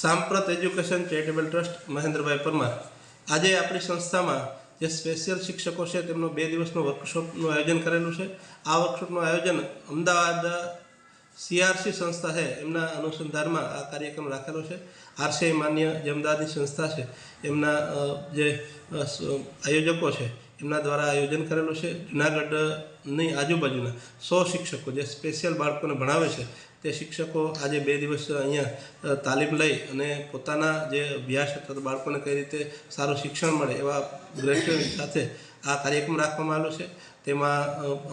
Samprat education charitable trust Mahendrabhai Parmar. આજે આપણી સંસ્થામાં જે સ્પેશિયલ શિક્ષકો છે, તેમનો બે દિવસનો વર્કશોપનું આયોજન કરેલું છે. આ વર્કશોપનું આયોજન અમદાવાદ સીઆરસી સંસ્થા છે, એમના અનુસંધાનમાં આ કાર્યક્રમ રાખેલો છે. આરસીઆઈ માન્ય જે અમદાવાદની સંસ્થા છે, એમના જે આયોજકો છે એમના દ્વારા આયોજન કરેલું છે. જુનાગઢની આજુબાજુના સો શિક્ષકો જે સ્પેશિયલ બાળકોને ભણાવે છે, તે શિક્ષકો આજે બે દિવસ અહીંયા તાલીમ લઈ અને પોતાના જે અભ્યાસ અથવા બાળકોને કઈ રીતે સારું શિક્ષણ મળે એવા દ્રશ્યો સાથે આ કાર્યક્રમ રાખવામાં આવેલો છે. તેમાં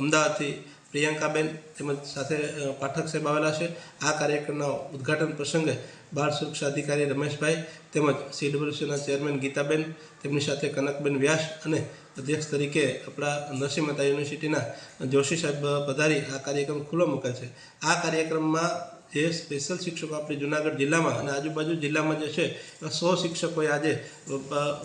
અમદાવાદથી પ્રિયંકાબેન તેમજ સાથે પાઠક સાહેબ આવેલા છે. આ કાર્યક્રમના ઉદ્ઘાટન પ્રસંગે બાળ સુરક્ષા અધિકારી રમેશભાઈ તેમજ સીડબ્લ્યુસીના ચેરમેન ગીતાબેન, તેમની સાથે કનકબેન વ્યાસ અને અધ્યક્ષ તરીકે આપણા નરસિંહ મહેતા યુનિવર્સિટીના જોશી સાહેબ પધારી આ કાર્યક્રમ ખુલ્લો મૂકે છે. આ કાર્યક્રમમાં જે સ્પેશિયલ શિક્ષકો આપણે જુનાગઢ જિલ્લામાં અને આજુબાજુ જિલ્લામાં જે છે સો શિક્ષકોએ આજે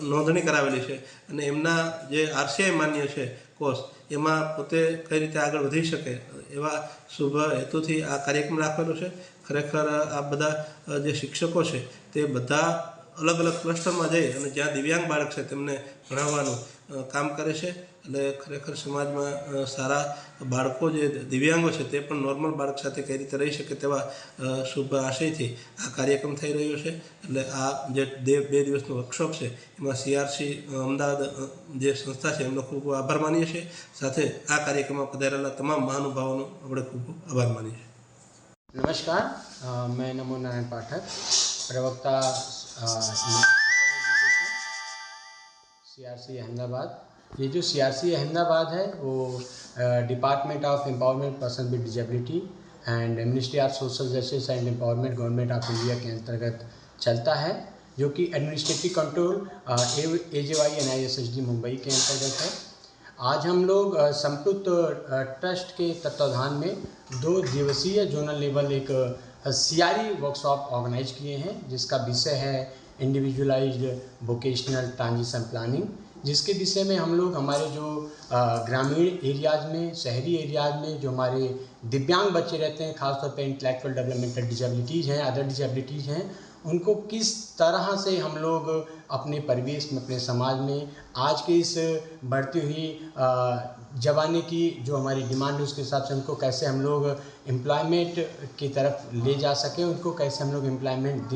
નોંધણી કરાવેલી છે. અને એમના જે આરસીઆઈ માન્ય છે, કોર્સ, એમાં પોતે કઈ રીતે આગળ વધી શકે, એવા શુભ હેતુથી આ કાર્યક્રમ રાખેલો છે. ખરેખર આ બધા જે શિક્ષકો છે, તે બધા અલગ અલગ ક્લસ્ટરમાં જઈ અને જ્યાં દિવ્યાંગ બાળક છે તેમને ભણાવવાનું કામ કરે છે. એટલે ખરેખર સમાજમાં સારા બાળકો જે દિવ્યાંગો છે તે પણ નોર્મલ બાળક સાથે કઈ રીતે રહી શકે તેવા શુભ આશયથી આ કાર્યક્રમ થઈ રહ્યો છે. એટલે આ જે બે દિવસનો વર્કશોપ છે, એમાં સીઆરસી અમદાવાદ જે સંસ્થા છે એમનો ખૂબ આભાર માનીએ છીએ. સાથે આ કાર્યક્રમમાં પધારેલા તમામ મહાનુભાવોનો આપણે ખૂબ આભાર માનીએ છીએ. નમસ્કાર. મેં નમો નારાયણ પાઠક, પ્રવક્તા सी आर सी अहमदाबाद। ये जो सी आर सी अहमदाबाद है वो department of empowerment person with disability and ministry of social justice and empowerment government of India के अंतर्गत चलता है जो कि administrative control A J Y N I S S D Mumbai के अंतर्गत है। आज हम लोग अ, ट्रस्ट के तत्वाधान में दो दिवसीय जोनल लेवल एक सियारी वर्कशॉप ऑर्गेनाइज किए हैं, जिसका विषय है इंडिविजुअलाइज्ड वोकेशनल ट्रांजिशन प्लानिंग जिसके विषय में हम लोग हमारे जो ग्रामीण एरियाज़ में, शहरी एरियाज़ में जो हमारे दिव्यांग बच्चे रहते हैं, खासतौर पर इंटलेक्चुअल डेवलपमेंटल डिजेबिलिटीज़ हैं अदर डिजेबिलिटीज़ हैं उनको किस तरह से हम लोग अपने परिवेश में, अपने समाज में आज के इस बढ़ती हुई जमाने की जो हमारी डिमांड है, उसके हिसाब से उनको कैसे हम लोग एम्प्लॉयमेंट की तरफ़ ले जा सकें, उनको कैसे हम लोग एम्प्लॉयमेंट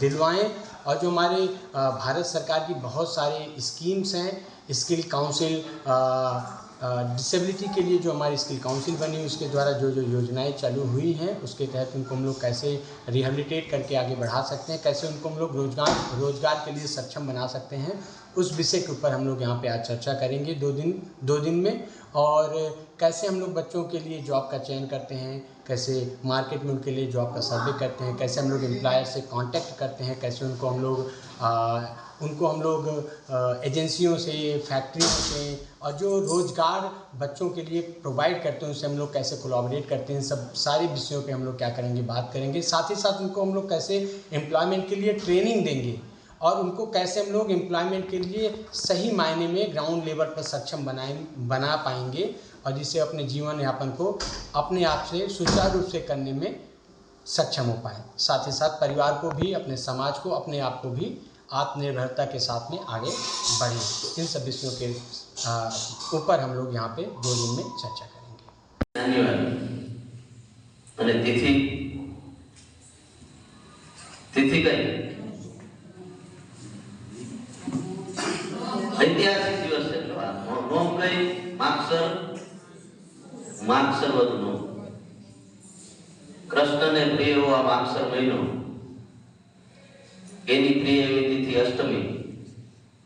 दिलवाएँ और जो हमारे भारत सरकार की बहुत सारी स्कीम्स हैं स्किल काउंसिल डिसेबिलिटी के लिए जो हमारी स्किल काउंसिल बनी हुई उसके द्वारा जो जो योजनाएँ चालू हुई हैं, उसके तहत उनको हम लोग कैसे रिहेबिलिटेट करके आगे बढ़ा सकते हैं, कैसे उनको हम लोग रोज़गार रोज़गार के लिए सक्षम बना सकते हैं, उस विषय के ऊपर हम लोग यहाँ पे आज चर्चा करेंगे दो दिन दो दिन में। और कैसे हम लोग बच्चों के लिए जॉब का चयन करते हैं कैसे मार्केट में उनके लिए जॉब का सर्वे करते हैं, कैसे हम लोग एम्प्लॉयर से कांटेक्ट करते हैं, कैसे उनको हम लोग उनको हम लोग एजेंसियों से फैक्ट्रियों से, और जो रोज़गार बच्चों के लिए प्रोवाइड करते हैं, उनसे हम लोग कैसे कोलाबरेट करते हैं, सब सारे विषयों पे हम लोग क्या करेंगे, बात करेंगे। साथ ही साथ उनको हम लोग कैसे एम्प्लॉयमेंट के लिए ट्रेनिंग देंगे, और उनको कैसे हम लोग एम्प्लॉयमेंट के लिए सही मायने में ग्राउंड लेवल पर सक्षम बनाए, बना पाएँगे। और जिससे अपने जीवन यापन को अपने आप से सुचारू रूप से करने में सक्षम हो पाए। साथ ही साथ परिवार को भी, अपने समाज को, अपने आप को भी आत्मनिर्भरता के साथ में आगे बढ़ें। इन सब विषयों के ऊपर हम लोग यहाँ पे दो दिन में चर्चा करेंगे। धन्यवाद। માગસર કૃષ્ણને પ્રિય એવો આ માગસર મહિનો. એની પ્રિય એવી તિથિ અષ્ટમી,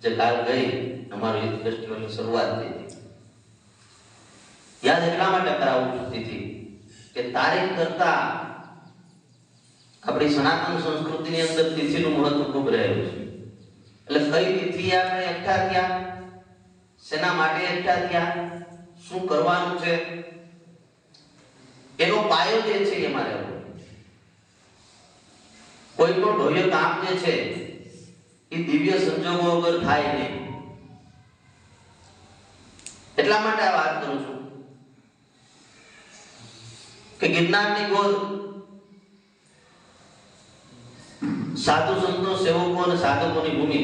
જે કાલ ગઈ અમારું યુથ ફેસ્ટિવલની શરૂઆત થઈ હતી. યાદ એટલા માટે કરાવું છું તિથિ, કે તારીખ કરતા આપણી સનાતન સંસ્કૃતિની અંદર તિથિનું મહત્વ ખૂબ રહેલું છે. એટલે કઈ તિથિ આપણે એકઠા થયા, શેના માટે એકઠા થયા, શું કરવાનું છે એનો પાયો જે છે એ મારે કોઈ પણ ભવ્ય કામ જે છે, એ દિવ્ય સંજોગો વગર થાય નહીં. એટલા માટે આ વાત કરું છું કે ગિરનારની ગોદ સાધુ સંતો, સેવકો અને સાધકોની ભૂમિ.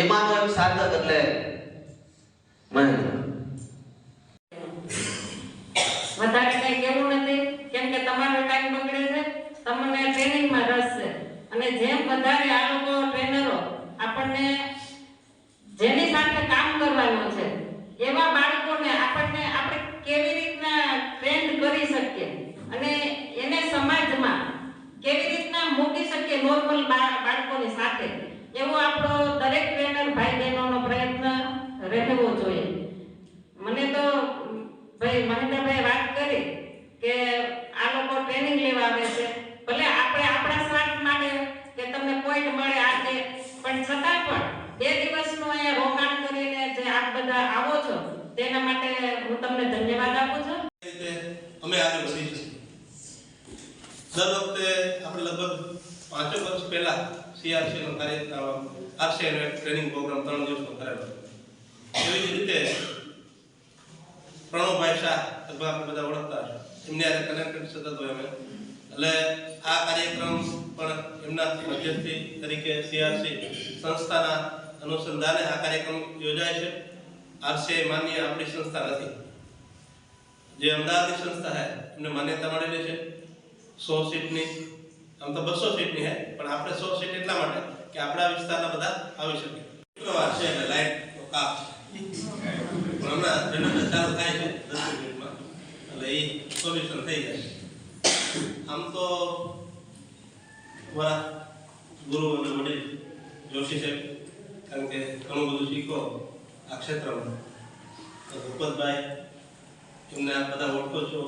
એમાંનો એક સાધક એટલે મહેન્દ્ર વધારે કઈ કેવું નથી કેમ કે તમારો ટાઈમ બગડે છે? તમને ટ્રેનિંગમાં રસ છે. અને જેમ વધારે આ લોકો ટ્રેનરો આપણને જેની સાથે કામ કરવાનું છે, એવા બાળકોને આપણને આપણે કેવી રીતના ટ્રેન કરી શકીએ? અને એને સમાજમાં કેવી રીતના મૂકી શકીએ નોર્મલ બાળકોની સાથે? એવો આપણો દરેક ટ્રેનર ભાઈ બહેનોનો પ્રયત્ન રહેવો જોઈએ. મને તો, ભાઈ મહેન્દ્રભાઈ વાત કરી કે આ લોકો ટ્રેનિંગ લેવા આવે છે ભલે આપણે આપણા સ્વાર્થ માટે કે તમને પોઈન્ટ મળે આ તે પણ છતાં પણ બે દિવસનું અહીંયા રોકાણ કરીને જે આપ બધા આવો છો તેના માટે હું તમને ધન્યવાદ આપું છું. અમે આગળ વધી દર વખતે આપણે લગભગ પાંચેક વર્ષ પહેલા સીઆરસી નો કાર્યક્રમ આરસી નો એક ટ્રેનિંગ પ્રોગ્રામ ત્રણ દિવસનો કરેલો. એવી જ રીતે પ્રણવભાઈ શાહ અથવા આપણે બધા ઓળખતા એમની આજે કનેક્ટેડ સતત હોય અમે એટલે આ કાર્યક્રમ પણ એમના મધ્યસ્થી તરીકે સીઆરસી સંસ્થાના અનુસંધાને આ કાર્યક્રમ યોજાય છે. આરસીઆઈ માન્ય આપણી સંસ્થા નથી. જે અમદાવાદની સંસ્થા છે, એમને માન્યતા મળેલી છે. સો સીટની, આમ તો બસો સીટની છે, પણ આપણે સો સીટ એટલા માટે કે આપણા વિસ્તારના બધા આવી શકે. શુક્રવાર છે એટલે લાઈટ કાપ પણ હમણાં જનરેટર ચાલુ થાય છે, દસ મિનિટમાં, એટલે એ સોલ્યુશન થઈ જાય. આમ તો મારા ગુરુ અને વડીલ, જોશી સાહેબ, કારણ કે ઘણું બધું શીખો. આ ક્ષેત્રમાં ભૂપતભાઈ એમને આ બધા ઓળખો છો.